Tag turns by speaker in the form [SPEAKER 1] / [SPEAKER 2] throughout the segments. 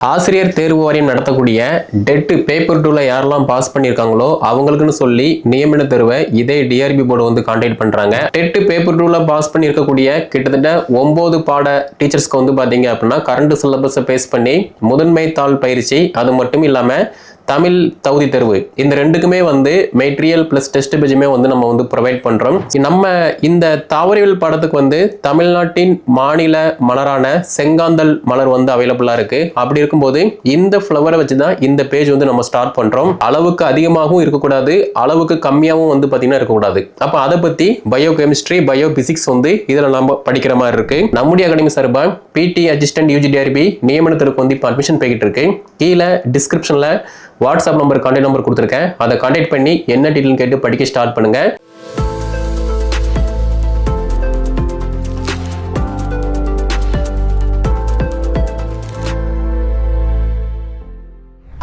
[SPEAKER 1] ஆசிரியர் தேர்வு வாரியம் நடத்தக்கூடிய டெட்டு பேப்பர் டூல யாரெல்லாம் பாஸ் பண்ணியிருக்காங்களோ அவங்களுக்குன்னு சொல்லி நியமன தேர்வை இதே டிஆர்பி போர்டு வந்து கான்டாக்ட் பண்றாங்க. டெட்டு பேப்பர் டூல பாஸ் பண்ணியிருக்கக்கூடிய கிட்டத்தட்ட ஒன்பது பாட டீச்சர்ஸ்க்கு வந்து பாத்தீங்க அப்படின்னா கரண்ட் சிலபஸை பேஸ் பண்ணி முதன்மை தாள் பயிற்சி அது மட்டும் இல்லாமல் தமிழ் தகுதி தேர்வு. இந்த ரெண்டுக்குமே வந்து மெட்டீரியல் பிளஸ் டெஸ்ட் பேஜுமே வந்து நம்ம வந்து ப்ரொவைட் பண்றோம். நம்ம இந்த தாவரவியல் பாடத்துக்கு வந்து தமிழ்நாட்டின் மாநில மலரான செங்காந்தல் மலர் வந்து அவைலபிளா இருக்கு. அப்படி இருக்கும்போது இந்த ஃப்ளவரை வச்சு தான் இந்த பேஜ் வந்து நம்ம ஸ்டார்ட் பண்றோம். அளவுக்கு அதிகமாகவும் இருக்கக்கூடாது அளவுக்கு கம்மியாகவும் வந்து பாத்தீங்கன்னா இருக்கக்கூடாது. அப்ப அதை பத்தி பயோ கெமிஸ்ட்ரி பயோ பிசிக்ஸ் வந்து இதுல நம்ம படிக்கிற மாதிரி இருக்கு. நம்முடைய அகாடமி சார்பா பிடி அசிஸ்டன்ட் யூஜிடிஆர்பி நியமனத்திற்கு வந்து இப்போ அட்மிஷன் போய்கிட்டு இருக்கு. கீழே டிஸ்கிரிப்ஷன்ல வாட்ஸ்அப் நம்பர் கான்டாக்ட் நம்பர் கொடுத்துருக்கேன். அதை கான்டாக்ட் பண்ணி என்ன டீட்டெயில் கேட்டு படிக்க ஸ்டார்ட் பண்ணுங்க.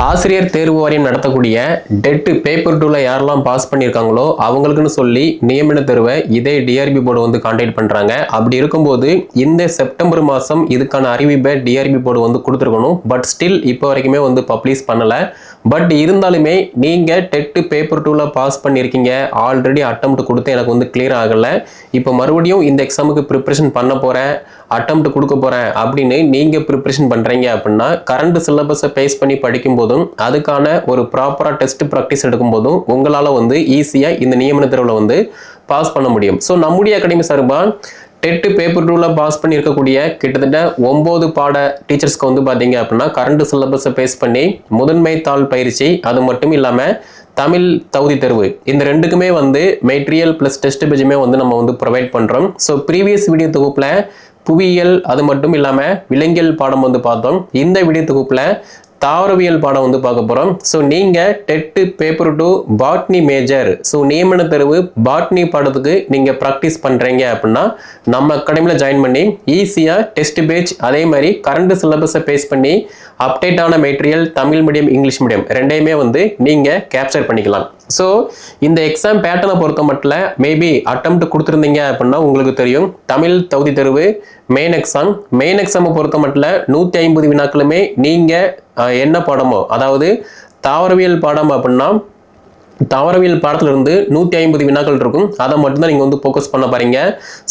[SPEAKER 1] ஆசிரியர் தேர்வு வாரியம் நடத்தக்கூடிய டெட்டு பேப்பர் டூவில் யாரெல்லாம் பாஸ் பண்ணியிருக்காங்களோ அவங்களுக்குன்னு சொல்லி நியமன தேர்வை இதே டிஆர்பி போர்டு வந்து கான்டாக்ட் பண்ணுறாங்க அப்படி இருக்கும்போது இந்த செப்டம்பர் மாதம் இதுக்கான அறிவிப்பை டிஆர்பி போர்டு வந்து கொடுத்துருக்கணும். பட் ஸ்டில் இப்போ வரைக்குமே வந்து பப்ளிஷ் பண்ணலை. பட் இருந்தாலுமே நீங்கள் டெட்டு பேப்பர் டூவில் பாஸ் பண்ணியிருக்கீங்க ஆல்ரெடி அட்டம்ப்ட் கொடுத்து எனக்கு வந்து கிளியர் ஆகலை. இப்போ மறுபடியும் இந்த எக்ஸாமுக்கு ப்ரிப்பரேஷன் பண்ண போகிறேன் அட்டம்ப்ட் கொடுக்க போகிறேன் அப்படின்னு நீங்கள் ப்ரிப்பரேஷன் பண்ணுறீங்க அப்படின்னா கரண்ட் சிலபஸை பேஸ் பண்ணி படிக்கும் போதும் அதுக்கான ஒரு ப்ராப்பராக டெஸ்ட் ப்ராக்டிஸ் எடுக்கும் போதும் உங்களால் வந்து ஈஸியாக இந்த நியமன தேர்வில் வந்து பாஸ் பண்ண முடியும். ஸோ நம்முடைய அகாடமி சார்பாக டெட்டு பேப்பர் டூவில் பாஸ் பண்ணியிருக்கக்கூடிய கிட்டத்தட்ட ஒம்பது பாட டீச்சர்ஸ்க்கு வந்து பார்த்தீங்க அப்படின்னா கரண்ட் சிலபஸை பேஸ் பண்ணி முதன்மை தாள் பயிற்சி அது மட்டும் இல்லாமல் தமிழ் தகுதி தேர்வு. இந்த ரெண்டுக்குமே வந்து மெட்டீரியல் ப்ளஸ் டெஸ்ட் பேஜுமே வந்து நம்ம வந்து ப்ரொவைட் பண்ணுறோம் ஸோ ப்ரீவியஸ் வீடியோ தொகுப்பில் புவியியல் அது மட்டும் இல்லாமல் விலங்கியல் பாடம் வந்து பார்த்தோம். இந்த வீடியோ தொகுப்பில் தாவரவியல் பாடம் வந்து பார்க்க போகிறோம் ஸோ நீங்கள் TET paper two botany major so நியமன தேர்வு பாட்னி பாடத்துக்கு நீங்கள் ப்ராக்டிஸ் பண்ணுறீங்க அப்படின்னா நம்ம அகாடமியில் ஜாயின் பண்ணி ஈஸியாக டெஸ்ட் பேஜ் அதே மாதிரி கரண்ட் சிலபஸை பேஸ் பண்ணி அப்டேட்டான material Tamil medium English medium ரெண்டையுமே வந்து நீங்கள் கேப்சர் பண்ணிக்கலாம். ஸோ இந்த எக்ஸாம் பேட்டர்னை பொறுத்த மட்டும் மேபி அட்டம் கொடுத்துருந்தீங்க அப்படின்னா உங்களுக்கு தெரியும். தமிழ் தகுதி தெருவு மெயின் எக்ஸாம் மெயின் எக்ஸாமை பொறுத்த மட்டும் நூற்றி ஐம்பது வினாக்களுமே நீங்கள் என்ன பாடமோ அதாவது தாவரவியல் பாடம் அப்படின்னா தாவரவியல் பாடத்துல இருந்து நூற்றி ஐம்பது வினாக்கள் இருக்கும். அதை மட்டும்தான் நீங்கள் வந்து ஃபோக்கஸ் பண்ண பாருங்க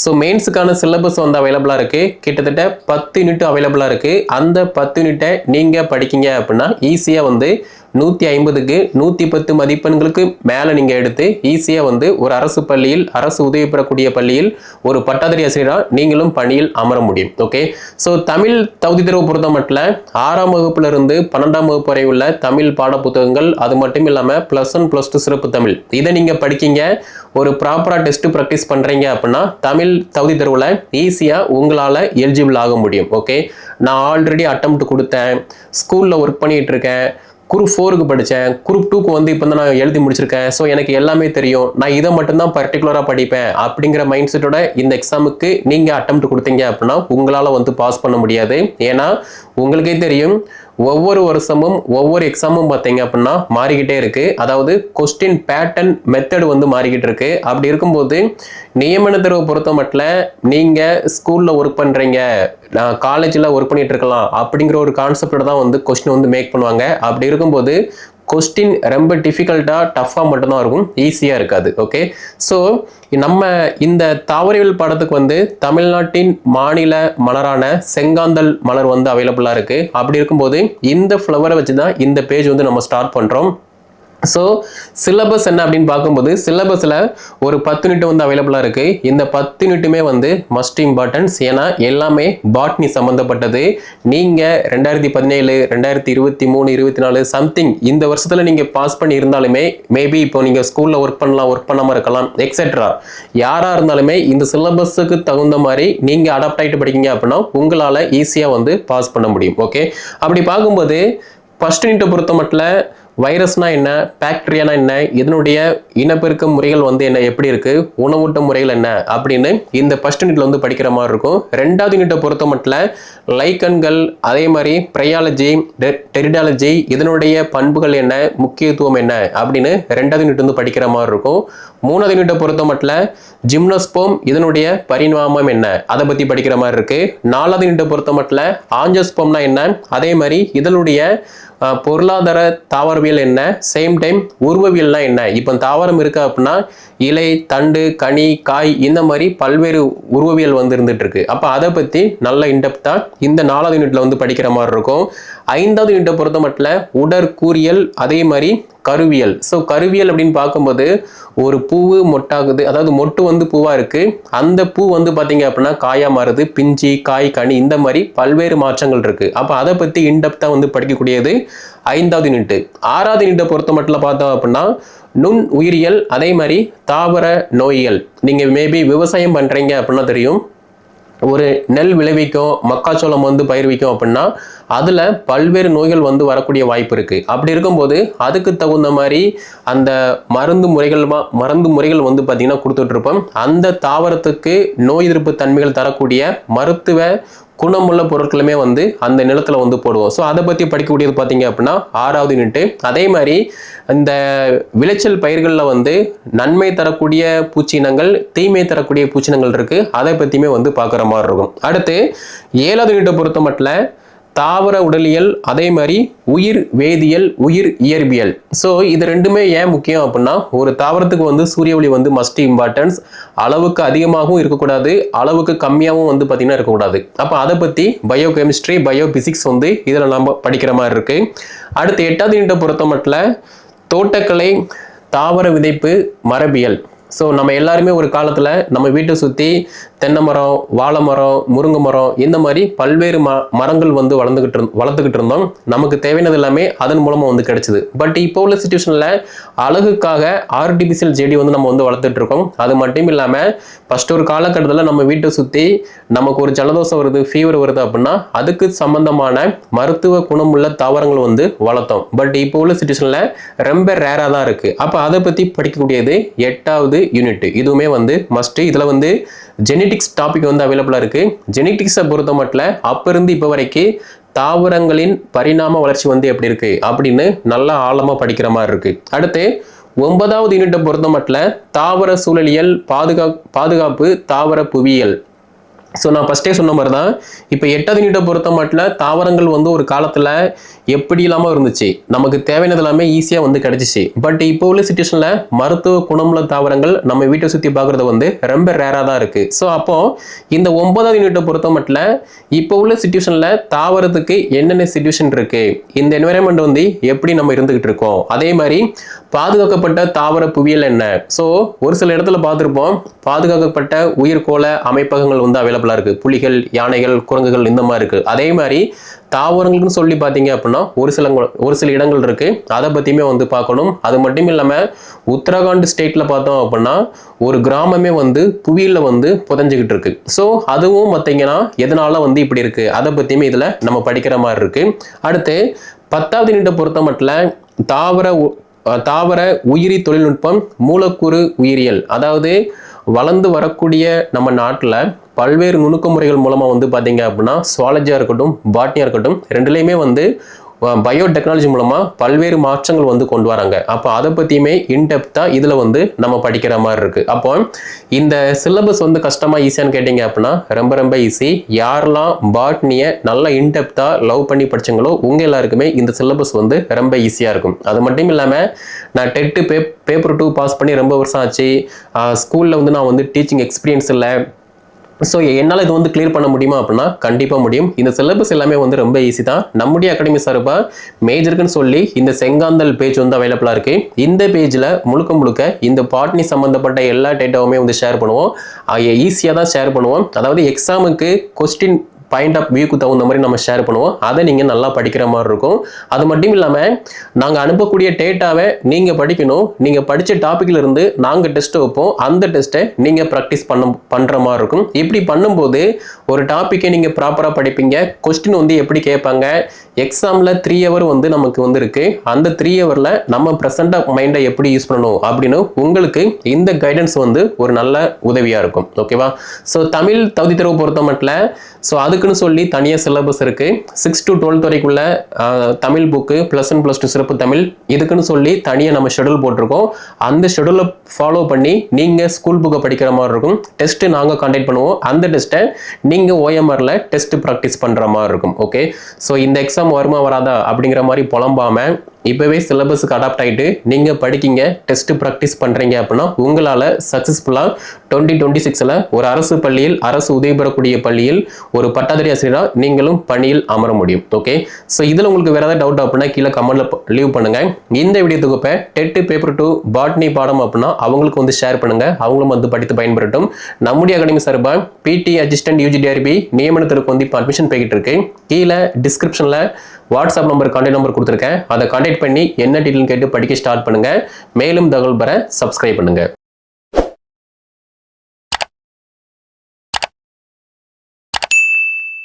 [SPEAKER 1] ஸோ மெயின்ஸுக்கான சிலபஸ் வந்து அவைலபிளாக இருக்குது கிட்டத்தட்ட பத்து யூனிட் அவைலபிளாக இருக்குது அந்த பத்து யூனிட்டை நீங்கள் படிக்கிங்க அப்படின்னா ஈஸியாக வந்து நூற்றி ஐம்பதுக்கு நூற்றி பத்து மதிப்பெண்களுக்கு மேலே நீங்கள் எடுத்து ஈஸியாக வந்து ஒரு அரசு பள்ளியில் அரசு உதவி பெறக்கூடிய பள்ளியில் ஒரு பட்டாதாரி ஆசிரியராக நீங்களும் பணியில் அமர முடியும் ஓகே ஸோ தமிழ் தகுதி தேர்வு பொறுத்த மட்டும் ஆறாம் வகுப்புல இருந்து பன்னெண்டாம் வகுப்பு வரை உள்ள தமிழ் பாட புத்தகங்கள் அது மட்டும் இல்லாமல் ப்ளஸ் ஒன் ப்ளஸ் டூ சிறப்பு தமிழ். இதை நீங்கள் படிக்கீங்க ஒரு ப்ராப்பராக டெஸ்ட்டு ப்ராக்டிஸ் பண்ணுறீங்க அப்படின்னா தமிழ் தகுதி தேர்வில் ஈஸியாக உங்களால் எலிஜிபிள் ஆக முடியும் ஓகே நான் ஆல்ரெடி அட்டம் கொடுத்தேன் ஸ்கூலில் ஒர்க் பண்ணிகிட்டு இருக்கேன் குரூப் ஃபோருக்கு படித்தேன். குரூப் டூக்கு வந்து இப்போ தான் நான் எழுதி முடிச்சிருக்கேன். ஸோ எனக்கு எல்லாமே தெரியும். நான் இதை மட்டும்தான் பர்டிகுலராக படிப்பேன். அப்படிங்கிற மைண்ட் செட்டோட இந்த எக்ஸாமுக்கு நீங்கள் அட்டம் கொடுத்தீங்க அப்படின்னா உங்களால் வந்து பாஸ் பண்ண முடியாது. ஏன்னா உங்களுக்கே தெரியும் ஒவ்வொரு வருஷமும் ஒவ்வொரு எக்ஸாமும் பார்த்தீங்க அப்படின்னா மாறிக்கிட்டே இருக்குது அதாவது கொஸ்டின் பேட்டர்ன் மெத்தடு வந்து மாறிக்கிட்டு இருக்கு. அப்படி இருக்கும்போது நியமன தேர்வை பொறுத்த மட்டும் நீங்கள் ஸ்கூலில் ஒர்க் பண்ணுறீங்க நான் காலேஜில் ஒர்க் பண்ணிகிட்டு இருக்கலாம் அப்படிங்கிற ஒரு கான்செப்டோட தான் வந்து கொஸ்டின் வந்து மேக் பண்ணுவாங்க. அப்படி இருக்கும்போது கொஸ்டின் ரொம்ப டிஃபிகல்ட்டாக டஃப்பாக மட்டும்தான் இருக்கும். ஈஸியாக இருக்காது ஓகே ஸோ நம்ம இந்த தாவரவியல் பாடத்துக்கு வந்து தமிழ்நாட்டின் மாநில மலரான செங்காந்தல் மலர் வந்து அவைலபிளாக இருக்குது அப்படி இருக்கும்போது இந்த ஃப்ளவரை வச்சு தான் இந்த பேஜ் வந்து நம்ம ஸ்டார்ட் பண்ணுறோம் ஸோ சிலபஸ் என்ன அப்படின்னு பார்க்கும்போது சிலபஸில் ஒரு பத்து யூனிட் வந்து அவைலபிளாக இருக்குது இந்த பத்து யூனிட்டுமே வந்து மஸ்ட் இம்பார்ட்டன்ஸ் ஏன்னா எல்லாமே பாட்னி சம்மந்தப்பட்டது நீங்கள் ரெண்டாயிரத்தி பதினேழு ரெண்டாயிரத்தி இருபத்தி மூணு இருபத்தி நாலு சம்திங் இந்த வருஷத்தில் நீங்கள் பாஸ் பண்ணி இருந்தாலுமே மேபி இப்போ நீங்கள் ஸ்கூலில் ஒர்க் பண்ணலாம் ஒர்க் பண்ணாமல் இருக்கலாம் எக்ஸெட்ரா யாராக இருந்தாலுமே இந்த சிலபஸுக்கு தகுந்த மாதிரி நீங்கள் அடாப்ட் ஆகிட்டு படிக்கீங்க அப்படின்னா உங்களால் ஈஸியாக வந்து பாஸ் பண்ண முடியும் ஓகே அப்படி பார்க்கும்போது ஃபஸ்ட் யூனிட்டை பொறுத்த மட்டும் வைரஸ்னா என்ன? பாக்டீரியானா என்ன? இதனுடைய இனப்பெருக்க முறைகள் வந்து என்ன? எப்படி இருக்கு? உணவூட்ட முறைகள் என்ன? அப்படின்னு இந்த ஃபர்ஸ்ட் யூனிட்ல வந்து படிக்கிற மாதிரி இருக்கும். ரெண்டாவது யூனிட்டை பொறுத்த மட்டும் லைக்கன்கள் அதே மாதிரி பிரயாலஜி டெரிடாலஜி இதனுடைய பண்புகள் என்ன? முக்கியத்துவம் என்ன? அப்படின்னு ரெண்டாவது யூனிட் வந்து படிக்கிற மாதிரி இருக்கும். மூணாவது யூனிட்டை பொறுத்த மட்டும் ஜிம்னோஸ்போம் இதனுடைய பரிணாமம் என்ன? அதை பற்றி படிக்கிற மாதிரி இருக்கு. நாலாவது யூனிட்டை பொறுத்த மட்டும் ஆஞ்சோஸ்போம்னா என்ன? அதே மாதிரி இதனுடைய பொருளாதார தாவரவியல் என்ன? சேம் டைம் உருவவியல்னா என்ன? இப்போ தாவரம் இருக்கு அப்படின்னா இலை தண்டு கனி காய் இந்த மாதிரி பல்வேறு உருவவியல் வந்து இருந்துட்டு இருக்கு. அப்போ அதை பற்றி நல்ல இன்டெப்தா இந்த நாலாவது யூனிட்ல வந்து படிக்கிற மாதிரி இருக்கும். ஐந்தாவது யூனிட்டை பொறுத்த மட்டும் உடற்கூறியல் அதே மாதிரி கருவியல். ஸோ கருவியல் அப்படின்னு பார்க்கும்போது ஒரு பூவு மொட்டாகுது அதாவது மொட்டு வந்து பூவாக இருக்குது அந்த பூ வந்து பார்த்தீங்க அப்படின்னா காயாக மாறுது பிஞ்சி காய் கனி இந்த மாதிரி பல்வேறு மாற்றங்கள் இருக்குது அப்போ அதை பற்றி இன்டெப்த்தாக வந்து படிக்கக்கூடியது ஐந்தாவது யூனிட் ஆறாவது யூனிட்டை பொறுத்த மட்டும் பார்த்தோம் அப்படின்னா நுண் உயிரியல் அதே மாதிரி தாவர நோயியல். நீங்கள் மேபி விவசாயம் பண்ணுறீங்க அப்படின்னா தெரியும். ஒரு நெல் விளைவிக்கும் மக்காச்சோளம் வந்து பயிர்விக்கும் அப்படின்னா அதில் பல்வேறு நோய்கள் வந்து வரக்கூடிய வாய்ப்பு இருக்குது அப்படி இருக்கும்போது அதுக்கு தகுந்த மாதிரி அந்த மருந்து முறைகள் மருந்து முறைகள் வந்து பார்த்திங்கன்னா கொடுத்துட்ருப்போம் அந்த தாவரத்துக்கு நோய் எதிர்ப்பு தன்மைகள் தரக்கூடிய மருத்துவ குணமுள்ள பொருட்களுமே வந்து அந்த நிலத்தில் வந்து போடுவோம். ஸோ அதை பற்றி படிக்கக்கூடியது பார்த்தீங்க அப்படின்னா ஆறாவது யூனிட்டு அதே மாதிரி இந்த விளைச்சல் பயிர்களில் வந்து நன்மை தரக்கூடிய பூச்சினங்கள் தீமை தரக்கூடிய பூச்சினங்கள் இருக்குது அதை பற்றியுமே வந்து பார்க்குற மாதிரி இருக்கும். அடுத்து ஏழாவது யூனிட்டை பொறுத்த மட்டும் தாவர உடலியல் அதே மாதிரி உயிர் வேதியியல் உயிர் இயற்பியல். ஸோ இது ரெண்டுமே ஏன் முக்கியம் அப்படின்னா ஒரு தாவரத்துக்கு வந்து சூரிய ஒளி வந்து மஸ்ட் இம்பார்ட்டன்ஸ் அளவுக்கு அதிகமாகவும் இருக்கக்கூடாது அளவுக்கு கம்மியாகவும் வந்து பார்த்திங்கன்னா இருக்கக்கூடாது. அப்போ அதை பற்றி பயோ கெமிஸ்ட்ரி பயோ பிசிக்ஸ் வந்து இதில் நம்ம படிக்கிற மாதிரி இருக்குது அடுத்து எட்டாவது யூனிட்டை பொறுத்த மட்டும் தோட்டக்கலை தாவர விதைப்பு மரபியல். ஸோ நம்ம எல்லாருமே ஒரு காலத்தில் நம்ம வீட்டை சுற்றி தென்னை மரம் வாழை மரம் முருங்கை மரம் இந்த மாதிரி பல்வேறு ம மரங்கள் வந்து வளர்ந்துக்கிட்டு இருந் வளர்த்துக்கிட்டு இருந்தோம். நமக்கு தேவையானது எல்லாமே அதன் மூலமாக வந்து கிடைச்சிது. பட் இப்போ உள்ள சுச்சுவேஷனில் அழகுக்காக ஆர்டிஃபிஷியல் செடி வந்து நம்ம வந்து வளர்த்துட்டு இருக்கோம். அது மட்டும் இல்லாமல் ஃபஸ்ட் ஒரு காலகட்டத்தில் நம்ம வீட்டை சுற்றி நமக்கு ஒரு ஜலதோஷம் வருது ஃபீவர் வருது அப்படின்னா அதுக்கு சம்பந்தமான மருத்துவ குணமுள்ள தாவரங்கள் வந்து வளர்த்தோம். பட் இப்போ உள்ள சுச்சுவேஷனில் ரொம்ப ரேராக தான் இருக்குது அப்போ அதை பற்றி படிக்கக்கூடியது எட்டாவது யூனிட் இதுவுமே வந்து மஸ்ட்டு இதில் வந்து ஜெனெட்டிக்ஸ் டாபிக் வந்து அவைலபிளாக இருக்குது ஜெனெட்டிக்ஸை பொறுத்த மட்டும் அப்போ இருந்து இப்போ வரைக்கும் தாவரங்களின் பரிணாம வளர்ச்சி வந்து எப்படி இருக்குது அப்படின்னு நல்லா ஆழமாக படிக்கிற மாதிரி இருக்குது அடுத்து ஒன்பதாவது யூனிட்டை பொறுத்த மட்டும் தாவர சூழலியல் பாதுகா பாதுகாப்பு தாவர புவியியல். ஸோ நான் ஃபஸ்ட்டே சொன்ன மாதிரி தான் இப்போ எட்டாவது யூனிட்டை பொறுத்த மட்டும் தாவரங்கள் வந்து ஒரு காலத்தில் எப்படி இல்லாமல் இருந்துச்சு? நமக்கு தேவையானது எல்லாமே ஈஸியாக வந்து கிடச்சிச்சு. பட் இப்போ உள்ள சுச்சுவேஷனில் மருத்துவ குணமுள்ள தாவரங்கள் நம்ம வீட்டை சுற்றி பார்க்குறது வந்து ரொம்ப ரேராக தான் இருக்குது ஸோ அப்போது இந்த ஒன்பதாவது யூனிட்டை பொறுத்த மட்டும் இப்போ உள்ள சுச்சுவேஷனில் தாவரத்துக்கு என்னென்ன சுச்சுவேஷன் இருக்குது இந்த என்விரான்மெண்ட் வந்து எப்படி நம்ம இருந்துக்கிட்டு இருக்கோம்? அதே மாதிரி பாதுகாக்கப்பட்ட தாவர புவியியல் என்ன? ஸோ ஒரு சில இடத்துல பார்த்துருப்போம். பாதுகாக்கப்பட்ட உயிர்கோள அமைப்பகங்கள் வந்து அவைலபிளாக இருக்குது புலிகள் யானைகள் குரங்குகள் இந்த மாதிரி இருக்குது அதே மாதிரி தாவரங்கள்னு சொல்லி பார்த்தீங்க அப்படின்னா ஒரு சில ஒரு சில இடங்கள் இருக்குது அதை பற்றியுமே வந்து பார்க்கணும். அது மட்டும் இல்லாமல் உத்தரகாண்ட் ஸ்டேட்டில் பார்த்தோம் அப்படின்னா ஒரு கிராமமே வந்து புவியில் வந்து புதஞ்சிக்கிட்டு இருக்கு. ஸோ அதுவும் பார்த்தீங்கன்னா எதனால வந்து இப்படி இருக்குது அதை பற்றியுமே இதில் நம்ம படிக்கிற மாதிரி இருக்குது அடுத்து பத்தாவது நீட்டை பொறுத்த மட்டும் தாவர உ- தாவர உயிரி தொழில்நுட்பம் மூலக்கூறு உயிரியல். அதாவது வளர்ந்து வரக்கூடிய நம்ம நாட்டில் பல்வேறு நுணுக்க முறைகள் மூலமாக வந்து பார்த்தீங்க அப்படின்னா சுவாலஜியாக இருக்கட்டும் பாட்னியாக இருக்கட்டும் ரெண்டுலேயுமே வந்து பயோடெக்னாலஜி மூலமாக பல்வேறு மாற்றங்கள் வந்து கொண்டு வராங்க. அப்போ அதை பற்றியுமே இன்டெப்த்தாக இதில் வந்து நம்ம படிக்கிற மாதிரி இருக்குது அப்போ இந்த சிலபஸ் வந்து கஷ்டமாக ஈஸியான்னு கேட்டிங்க அப்படின்னா ரொம்ப ரொம்ப ஈஸி யாரெல்லாம் பாட்னியை நல்லா இன்டெப்த்தாக லவ் பண்ணி படிச்சங்களோ உங்கள் எல்லாருக்குமே இந்த சிலபஸ் வந்து ரொம்ப ஈஸியாக இருக்கும். அது மட்டும் இல்லாமல் நான் டெட்டு பே பேப்பர் டூ பாஸ் பண்ணி ரொம்ப வருஷம் ஆச்சு. ஸ்கூலில் வந்து நான் வந்து டீச்சிங் எக்ஸ்பீரியன்ஸ் இல்லை. ஸோ என்னால் இது வந்து கிளியர் பண்ண முடியுமா அப்படின்னா கண்டிப்பாக முடியும். இந்த சிலபஸ் எல்லாமே வந்து ரொம்ப ஈஸி தான். நம்முடைய அகாடமி சார்பாக மேஜருக்குன்னு சொல்லி இந்த செங்காந்தல் பேஜ் வந்து அவைலபிளாக இருக்குது இந்த பேஜில் முழுக்க முழுக்க இந்த பாட்னி சம்மந்தப்பட்ட எல்லா டேட்டாவுமே வந்து ஷேர் பண்ணுவோம். ஈஸியாக தான் ஷேர் பண்ணுவோம். அதாவது எக்ஸாமுக்கு கொஸ்டின் பாயிண்ட் ஆஃப் வியூக்கு தகுந்த மாதிரி நம்ம ஷேர் பண்ணுவோம். அதை நீங்கள் நல்லா படிக்கிற மாதிரி இருக்கும். அது மட்டும் இல்லாமல் நாங்கள் அனுப்பக்கூடிய டேட்டாவை நீங்கள் படிக்கணும். நீங்கள் படித்த டாப்பிக்கில் இருந்து நாங்கள் டெஸ்ட் வைப்போம். அந்த டெஸ்ட்டை நீங்கள் ப்ராக்டிஸ் பண்ண பண்ணுற மாதிரி இருக்கும். இப்படி பண்ணும்போது ஒரு டாப்பிக்கை நீங்கள் ப்ராப்பராக படிப்பீங்க. கொஸ்டின் வந்து எப்படி கேட்பாங்க? எக்ஸாமில் த்ரீ ஹவர் வந்து நமக்கு வந்து இருக்குது அந்த த்ரீ ஹவரில் நம்ம ப்ரெசண்டாக மைண்டை எப்படி யூஸ் பண்ணணும் அப்படின்னு உங்களுக்கு இந்த கைடன்ஸ் வந்து ஒரு நல்ல உதவியாக இருக்கும். ஓகேவா ஸோ தமிழ் தகுதி தேர்வு பொறுத்த மட்டும் ஸோ அது அதுக்குன்னு சொல்லி தனியாக சிலபஸ் இருக்குது six to twelfth வரைக்குள்ள Tamil book plus one plus two சிறப்பு தமிழ். இதுக்குன்னு சொல்லி தனியாக நம்ம ஷெடியூல் போட்டிருக்கோம். அந்த ஷெடியூலை ஃபாலோ பண்ணி நீங்கள் ஸ்கூல் புக்கை படிக்கிற மாதிரி இருக்கும். டெஸ்ட்டு நாங்கள் கண்டக்ட் பண்ணுவோம். அந்த டெஸ்ட்டை நீங்கள் ஓஎம்ஆரில் டெஸ்ட் ப்ராக்டிஸ் பண்ணுற மாதிரி இருக்கும். ஓகே ஸோ இந்த எக்ஸாம் வருமா வராதா அப்படிங்கிற மாதிரி புலம்பாம இப்போவே சிலபஸுக்கு அடாப்ட் ஆகிட்டு நீங்கள் படிக்கிங்க டெஸ்ட் ப்ராக்டிஸ் பண்ணுறீங்க அப்படின்னா உங்களால் சக்ஸஸ்ஃபுல்லாக டுவெண்ட்டி டுவெண்ட்டி சிக்ஸில் ஒரு அரசு பள்ளியில் அரசு உதவி பெறக்கூடிய பள்ளியில் ஒரு பட்டாதாரி ஆசிரியராக நீங்களும் பணியில் அமர முடியும். ஓகே ஸோ இதில் உங்களுக்கு வேறு ஏதாவது டவுட் அப்படின்னா கீழே கமெண்ட்டில் லீவ் பண்ணுங்கள் இந்த வீடியோ தொகுப்பை டெட்டு பேப்பர் டூ பாட்னி பாடம் அப்படின்னா அவங்களுக்கு வந்து ஷேர் பண்ணுங்கள் அவங்களும் வந்து படித்து பயன்பெறட்டும். நம்முடைய அகாடமி சார்பாக பிடி அசிஸ்டன்ட் யூஜிடிஆர்பி நியமனத்திற்கு வந்து இப்போ அட்மிஷன் போய்கிட்டு இருக்கு. கீழே டிஸ்கிரிப்ஷனில் வாட்ஸ்அப் நம்பர் கான்டாக்ட் நம்பர் கொடுத்துருக்கேன். அதை கான்டாக்ட் பண்ணி என்ன டீட்டெயில் கேட்டு படிக்க ஸ்டார்ட் பண்ணுங்கள் மேலும் தகவல் பெற சப்ஸ்கிரைப் பண்ணுங்கள்